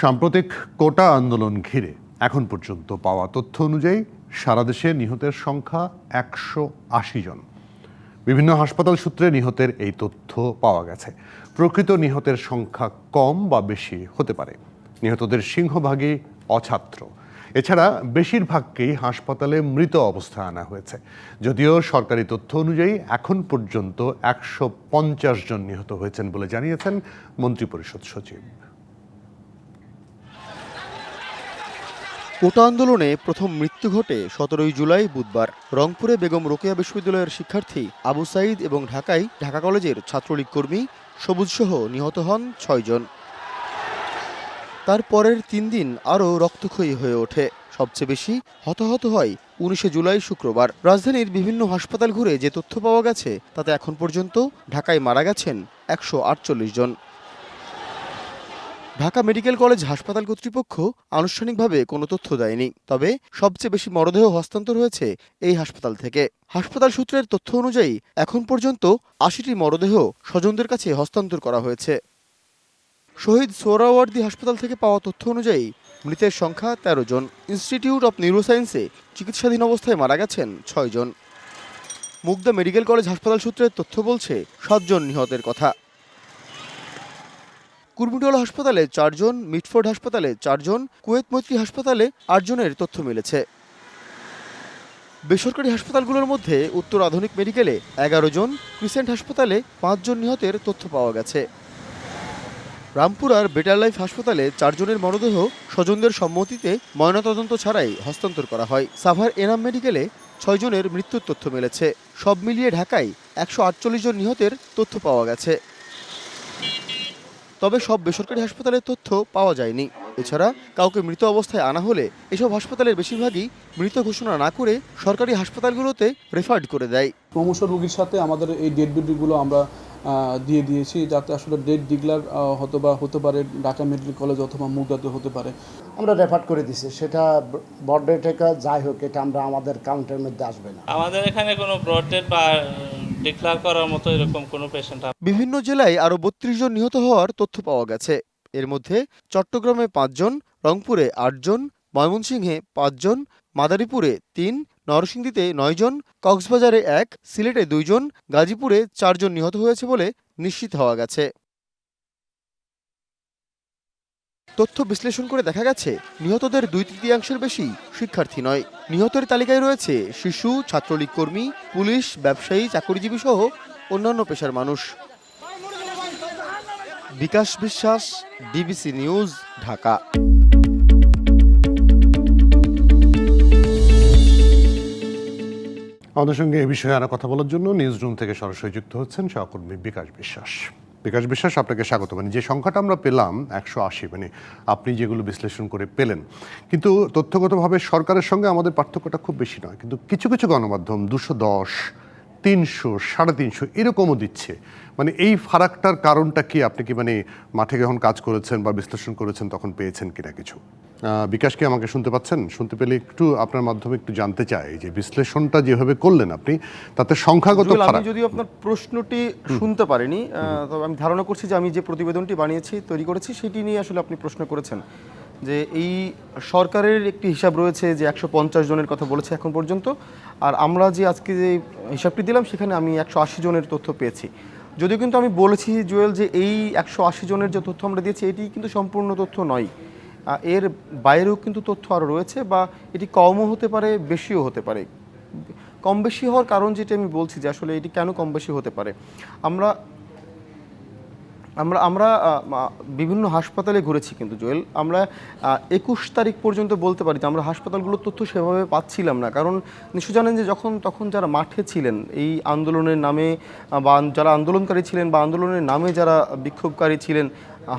সাম্প্রতিক কোটা আন্দোলন ঘিরে এখন পর্যন্ত পাওয়া তথ্য অনুযায়ী সারা দেশে নিহতের সংখ্যা একশো আশি জন। বিভিন্ন হাসপাতাল সূত্রে নিহতের এই তথ্য পাওয়া গেছে। প্রকৃত নিহতের সংখ্যা কম বা বেশি হতে পারে। নিহতদের সিংহভাগই অছাত্র। এছাড়া বেশিরভাগকেই হাসপাতালে মৃত অবস্থায় আনা হয়েছে। যদিও সরকারি তথ্য অনুযায়ী এখন পর্যন্ত একশো পঞ্চাশ জন নিহত হয়েছেন বলে জানিয়েছেন মন্ত্রিপরিষদ সচিব। কোটা আন্দোলনে প্রথম মৃত্যু ঘটে সতেরোই জুলাই বুধবার। রংপুরে বেগম রোকেয়া বিশ্ববিদ্যালয়ের শিক্ষার্থী আবু সাইদ এবং ঢাকায় ঢাকা কলেজের ছাত্রলীগ কর্মী সবুজ সহ নিহত হন ছয়জন তার পরের তিন দিন আরও রক্তক্ষয়ী হয়ে ওঠে। সবচেয়ে বেশি হতাহত হয় উনিশে জুলাই শুক্রবার। রাজধানীর বিভিন্ন হাসপাতাল ঘুরে যে তথ্য পাওয়া গেছে, তাতে এখন পর্যন্ত ঢাকায় মারা গেছেন একশো আটচল্লিশ জন। ঢাকা মেডিকেল কলেজ হাসপাতাল কর্তৃপক্ষ আনুষ্ঠানিকভাবে কোনো তথ্য দেয়নি। তবে সবচেয়ে বেশি মরদেহ হস্তান্তর হয়েছে এই হাসপাতাল থেকে। হাসপাতাল সূত্রের তথ্য অনুযায়ী, এখন পর্যন্ত আশিটি মরদেহ স্বজনদের কাছে হস্তান্তর করা হয়েছে। শহীদ সোহরাওয়ার্দী হাসপাতাল থেকে পাওয়া তথ্য অনুযায়ী, মৃতের সংখ্যা তেরো জন। ইনস্টিটিউট অব নিউরোসায়েন্সে চিকিৎসাধীন অবস্থায় মারা গেছেন ছয় জন। মুগদা মেডিকেল কলেজ হাসপাতাল সূত্রের তথ্য বলছে, সাতজন নিহতের কথা। কুর্মিটোলা হাসপাতালে চারজন, মিটফোর্ড হাসপাতালে চারজন, কুয়েত মৈত্রী হাসপাতালে আটজনের তথ্য মিলেছে। বেসরকারি হাসপাতালগুলোর মধ্যে উত্তর আধুনিক মেডিকেলে এগারো জন, ক্রিসেন্ট হাসপাতালে পাঁচজন নিহতের তথ্য পাওয়া গেছে। রামপুরার বেটার লাইফ হাসপাতালে চারজনের মরদেহ স্বজনদের সম্মতিতে ময়নাতদন্ত ছাড়াই হস্তান্তর করা হয়। সাভার এনাম মেডিকেলে ছয়জনের মৃত্যুর তথ্য মিলেছে। সব মিলিয়ে ঢাকায় একশো আটচল্লিশ জন নিহতের তথ্য পাওয়া গেছে। তবে সব বেসরকারি হাসপাতালের তথ্য পাওয়া যায়নি। এছাড়া কাউকে মৃত অবস্থায় আনা হলে এসব হাসপাতালের বেশিরভাগই মৃত ঘোষণা না করে সরকারি হাসপাতালগুলোতে রেফার্ড করে দেয়। ক্রমশ রোগীর সাথে আমাদের এই ডেড বডিগুলো আমরা দিয়ে দিয়েছি যাতে আসলে ডেড ডিগলার হতে বা হতে পারে ঢাকা মেডিকেল কলেজ অথবা মুগদাতে হতে পারে। আমরা রেফার করে দিছি সেটা বর্ডে থেকে যাই হোক এটা আমরা আমাদের কাউন্টারের মধ্যে আসবে না। আমাদের এখানে কোনো ব্রডডেড বা ডিক্লার করার মতো এরকম কোনো পেশেন্ট বিভিন্ন জেলায় আরও বত্রিশ জন নিহত হওয়ার তথ্য পাওয়া গেছে। এর মধ্যে চট্টগ্রামে পাঁচজন রংপুরে আটজন ময়মনসিংহে পাঁচজন মাদারীপুরে তিন, নরসিংদীতে নয়জন কক্সবাজারে এক, সিলেটে দুইজন গাজীপুরে চারজন নিহত হয়েছে বলে নিশ্চিত হওয়া গেছে। তথ্য বিশ্লেষণ করে দেখা গেছে, নিহতদের দুই তৃতীয়াংশের বেশি শিক্ষার্থী নয়। নিহতের তালিকায় রয়েছে শিশু, ছাত্রলীগ কর্মী, পুলিশ, ব্যবসায়ী, চাকরিজীবী সহ অন্যান্য পেশার মানুষ। বিকাশ বিশ্বাস ডিবিসি নিউজ ঢাকা। আমাদের সঙ্গে এ বিষয়ে আরও কথা বলার জন্য নিউজ রুম থেকে সরাসরি যুক্ত হচ্ছেন সহকর্মী বিকাশ বিশ্বাস। বিকাশ বিশ্বাস, আপনাকে স্বাগত। মানে যে সংখ্যাটা আমরা পেলাম একশো আশি মানে আপনি যেগুলো বিশ্লেষণ করে পেলেন। কিন্তু তথ্যগতভাবে সরকারের সঙ্গে আমাদের পার্থক্যটা খুব বেশি নয়। কিন্তু কিছু কিছু গণমাধ্যম, দুশো দশ তিনশো সাড়ে তিনশো এরকমও দিচ্ছে। মানে এই ফারাকটার কারণটা কি? আপনি কি মানে মাঠে যখন কাজ করেছেন বা বিশ্লেষণ করেছেন তখন পেয়েছেন কিনা কিছু? আহ, বিকাশ কি আমাকে শুনতে পাচ্ছেন? শুনতে পেলে একটু আপনার মাধ্যমে একটু জানতে চাই যে বিশ্লেষণটা যেভাবে করলেন আপনি তাতে সংখ্যাগত আমি যদিও আপনার প্রশ্নটি শুনতে পারিনি তবে আমি ধারণা করছি যে আমি যে প্রতিবেদনটি বানিয়েছি তৈরি করেছি সেটি নিয়ে আসলে আপনি প্রশ্ন করেছেন। যে এই সরকারের একটি হিসাব রয়েছে যে একশো পঞ্চাশ জনের কথা বলেছে এখন পর্যন্ত। আর আমরা যে আজকে যে হিসাবটি দিলাম, সেখানে আমি একশো আশি জনের তথ্য পেয়েছি। যদিও কিন্তু আমি বলেছি জুয়েল যে এই একশো আশি জনের যে তথ্য আমরা দিয়েছি, এটি কিন্তু সম্পূর্ণ তথ্য নয়। এর বাইরেও কিন্তু তথ্য আরও রয়েছে বা এটি কমও হতে পারে, বেশিও হতে পারে। কম বেশি হওয়ার কারণ যেটা আমি বলছি যে আসলে এটি কেন কম বেশি হতে পারে। আমরা আমরা আমরা বিভিন্ন হাসপাতালে ঘুরেছি কিন্তু জোয়েল। আমরা একুশ তারিখ পর্যন্ত বলতে পারি যে আমরা হাসপাতালগুলোর তথ্য সেভাবে পাচ্ছিলাম না। কারণ নিশ্চয় জানেন যে যখন, তখন যারা মাঠে ছিলেন, এই আন্দোলনের নামে, বা যারা আন্দোলনকারী ছিলেন বা আন্দোলনের নামে যারা বিক্ষোভকারী ছিলেন,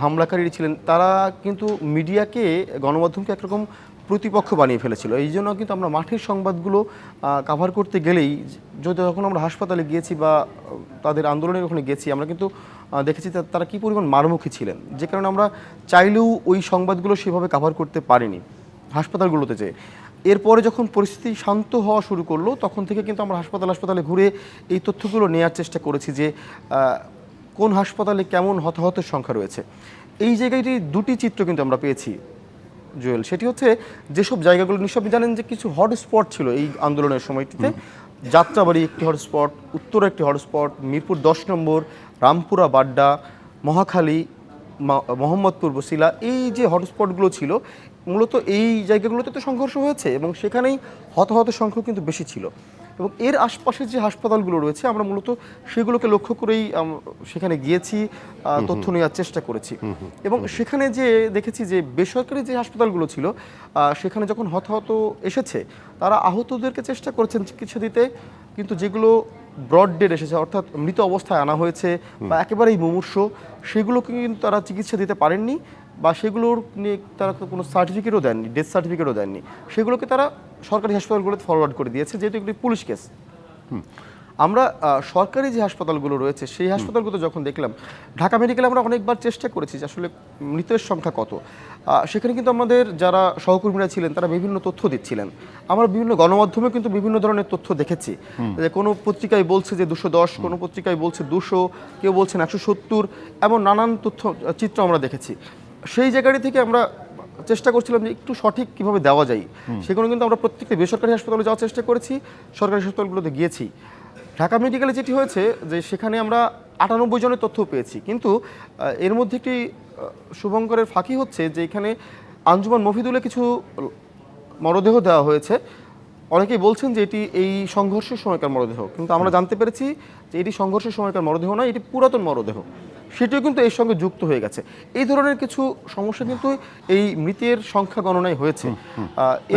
হামলাকারী ছিলেন, তারা কিন্তু মিডিয়াকে, গণমাধ্যমকে একরকম প্রতিপক্ষ বানিয়ে ফেলেছিল। এই জন্য কিন্তু আমরা মাঠের সংবাদগুলো কাভার করতে গেলেই যদি যখন আমরা হাসপাতালে গিয়েছি বা তাদের আন্দোলনের ওখানে গেছি, আমরা কিন্তু দেখেছি তারা কী পরিমাণ মারমুখী ছিলেন। যে কারণে আমরা চাইলেও ওই সংবাদগুলো সেভাবে কাভার করতে পারিনি হাসপাতালগুলোতে যে এরপরে যখন পরিস্থিতি শান্ত হওয়া শুরু করল, তখন থেকে কিন্তু আমরা হাসপাতাল হাসপাতালে ঘুরে এই তথ্যগুলো নেয়ার চেষ্টা করেছি যে কোন হাসপাতালে কেমন হতাহতের সংখ্যা রয়েছে। এই জায়গাটি দুটি চিত্র কিন্তু আমরা পেয়েছি। জুয়েল সেটি হচ্ছে যেসব জায়গাগুলো নিশ্চয় আপনি জানেন যে কিছু হটস্পট ছিল এই আন্দোলনের সময়টিতে। যাত্রাবাড়ি একটি হটস্পট উত্তর একটি হটস্পট মিরপুর দশ নম্বর রামপুরা বাড্ডা মহাখালী মোহাম্মদপুর বসিলা এই যে হটস্পটগুলো ছিল মূলত এই জায়গাগুলোতে তো সংঘর্ষ হয়েছে এবং সেখানেই হতাহত সংখ্যা কিন্তু বেশি ছিল। এবং এর আশপাশে যে হাসপাতালগুলো রয়েছে আমরা মূলত সেগুলোকে লক্ষ্য করেই সেখানে গিয়েছি তথ্য নেওয়ার চেষ্টা করেছি। এবং সেখানে যে দেখেছি যে বেসরকারি যে হাসপাতালগুলো ছিল সেখানে যখন হতাহত এসেছে তারা আহতদেরকে চেষ্টা করেছেন চিকিৎসা দিতে কিন্তু যেগুলো ব্রড ডেড এসেছে অর্থাৎ মৃত অবস্থায় আনা হয়েছে বা একেবারেই মুমূর্ষ সেগুলোকে কিন্তু তারা চিকিৎসা দিতে পারেননি। বা সেগুলোর নিয়ে তারা কোনো সার্টিফিকেটও দেননি ডেথ সার্টিফিকেটও দেননি। সেগুলোকে তারা সরকারি হাসপাতালগুলোতে ফরওয়ার্ড করে দিয়েছে যেহেতু এগুলি পুলিশ কেস আমরা সরকারি যে হাসপাতালগুলো রয়েছে সেই হাসপাতালগুলো যখন দেখলাম ঢাকা মেডিকেলে আমরা অনেকবার চেষ্টা করেছি যে আসলে মৃতের সংখ্যা কত। সেখানে কিন্তু আমাদের যারা সহকর্মীরা ছিলেন তারা বিভিন্ন তথ্য দিচ্ছিলেন। আমরা বিভিন্ন গণমাধ্যমে কিন্তু বিভিন্ন ধরনের তথ্য দেখেছি। যে কোনো পত্রিকায় বলছে যে দুশো দশ কোনো পত্রিকায় বলছে দুশো কেউ বলছেন একশো সত্তর এমন নানান তথ্য চিত্র আমরা দেখেছি। সেই জায়গাটি থেকে আমরা চেষ্টা করছিলাম যে একটু সঠিক কীভাবে দেওয়া যায়। সেগুলো কিন্তু আমরা প্রত্যেকটা বেসরকারি হাসপাতালে যাওয়ার চেষ্টা করেছি সরকারি হাসপাতালগুলোতে গিয়েছি। ঢাকা মেডিকেলে যেটি হয়েছে যে সেখানে আমরা আটানব্বই জনের তথ্য পেয়েছি। কিন্তু এর মধ্যে একটি শুভঙ্করের ফাঁকি হচ্ছে যে এখানে আঞ্জুমান মফিদুলে কিছু মরদেহ দেওয়া হয়েছে। অনেকেই বলছেন যে এটি এই সংঘর্ষের সময়কার মরদেহ। কিন্তু আমরা জানতে পেরেছি যে এটি সংঘর্ষের সময়কার মরদেহ নয় এটি পুরাতন মরদেহ। সেটিও কিন্তু এর সঙ্গে যুক্ত হয়ে গেছে। এই ধরনের কিছু সমস্যা কিন্তু এই মৃতের সংখ্যা গণনায় হয়েছে।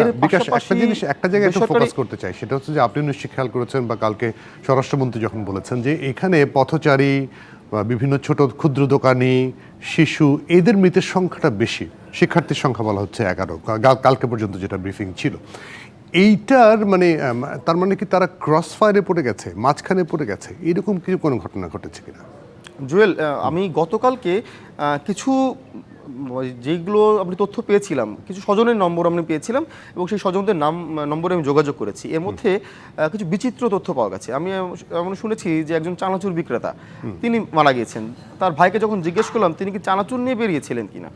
এর বিকাশ একটা জিনিস একটা জায়গায় একটু ফোকাস করতে চাই সেটা হচ্ছে যে আপনি নিশ্চয়ই খেয়াল করেছেন বা কালকে স্বরাষ্ট্রমন্ত্রী যখন বলেছেন যে এখানে পথচারী বা বিভিন্ন ছোট ক্ষুদ্র দোকানি শিশু এদের মৃতের সংখ্যাটা বেশি শিক্ষার্থীর সংখ্যা বলা হচ্ছে এগারো কালকে পর্যন্ত যেটা ব্রিফিং ছিল। এইটার মানে তার মানে কি তারা ক্রস ফায়ারে পড়ে গেছে মাঝখানে পড়ে গেছে এরকম কিছু কোনো ঘটনা ঘটেছে কিনা? জুয়েল আমি গতকালকে কিছু যেগুলো আমি তথ্য পেয়েছিলাম কিছু স্বজনের নম্বর আমি পেয়েছিলাম এবং সেই স্বজনদের নাম নম্বরে আমি যোগাযোগ করেছি। এর মধ্যে কিছু বিচিত্র তথ্য পাওয়া গেছে। আমি এমন শুনেছি যে একজন চানাচুর বিক্রেতা তিনি মারা গিয়েছেন। তার ভাইকে যখন জিজ্ঞেস করলাম তিনি কি চানাচুর নিয়ে বেরিয়েছিলেন কিনা?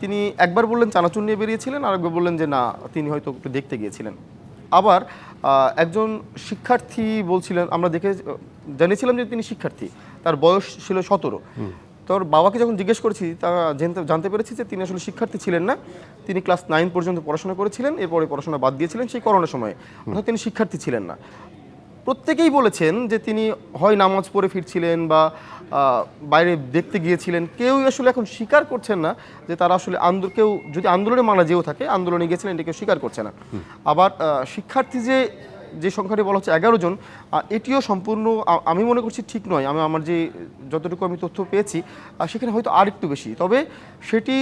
তিনি একবার বললেন চানাচুর নিয়ে বেরিয়েছিলেন আর একবার বললেন যে না তিনি হয়তো একটু দেখতে গিয়েছিলেন। আবার একজন শিক্ষার্থী বলছিলেন আমরা দেখে আহ, জেনেছিলাম যে তিনি শিক্ষার্থী। তার বয়স ছিল সতেরো। তোর বাবাকে যখন জিজ্ঞেস করেছি তা জানতে পেরেছি যে তিনি আসলে শিক্ষার্থী ছিলেন না। তিনি ক্লাস নাইন পর্যন্ত পড়াশোনা করেছিলেন এরপরে পড়াশোনা বাদ দিয়েছিলেন সেই করোনার সময়ে। অর্থাৎ তিনি শিক্ষার্থী ছিলেন না। প্রত্যেকেই বলেছেন যে তিনি হয় নামাজ পড়ে ফিরছিলেন বা বাইরে দেখতে গিয়েছিলেন। কেউই আসলে এখন স্বীকার করছেন না যে তারা আসলে আন্দোলন কেউ যদি আন্দোলনে মারা যেও থাকে আন্দোলনে গিয়েছিলেন এটা কেউ স্বীকার করছে না। আবার শিক্ষার্থী যে যে সংখ্যাটি বলা হচ্ছে এগারো জন এটিও সম্পূর্ণ আমি মনে করছি ঠিক নয়। আমি আমার যে যতটুকু আমি তথ্য পেয়েছি সেখানে হয়তো আর একটু বেশি। তবে সেটি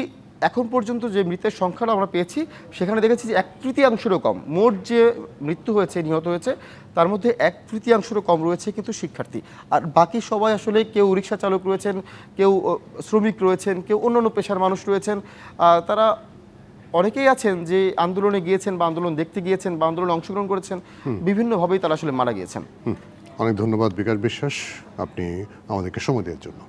এখন পর্যন্ত যে মৃতের সংখ্যাটা আমরা পেয়েছি, সেখানে দেখেছি যে এক তৃতীয়াংশেরও কম। মোট যে মৃত্যু হয়েছে, নিহত হয়েছে, তার মধ্যে এক তৃতীয়াংশেরও কম রয়েছে কিন্তু শিক্ষার্থী। আর বাকি সবাই আসলে কেউ রিক্সা চালক রয়েছেন, কেউ শ্রমিক রয়েছেন, কেউ অন্যান্য পেশার মানুষ রয়েছেন তারা অনেকেই আছেন যে আন্দোলনে গিয়েছেন বা আন্দোলন দেখতে গিয়েছেন বা আন্দোলনে অংশগ্রহণ করেছেন বিভিন্নভাবেই তারা আসলে মারা গিয়েছেন। অনেক ধন্যবাদ বিকাশ বিশ্বাস। আপনি আমাদেরকে সময় দেওয়ার জন্য।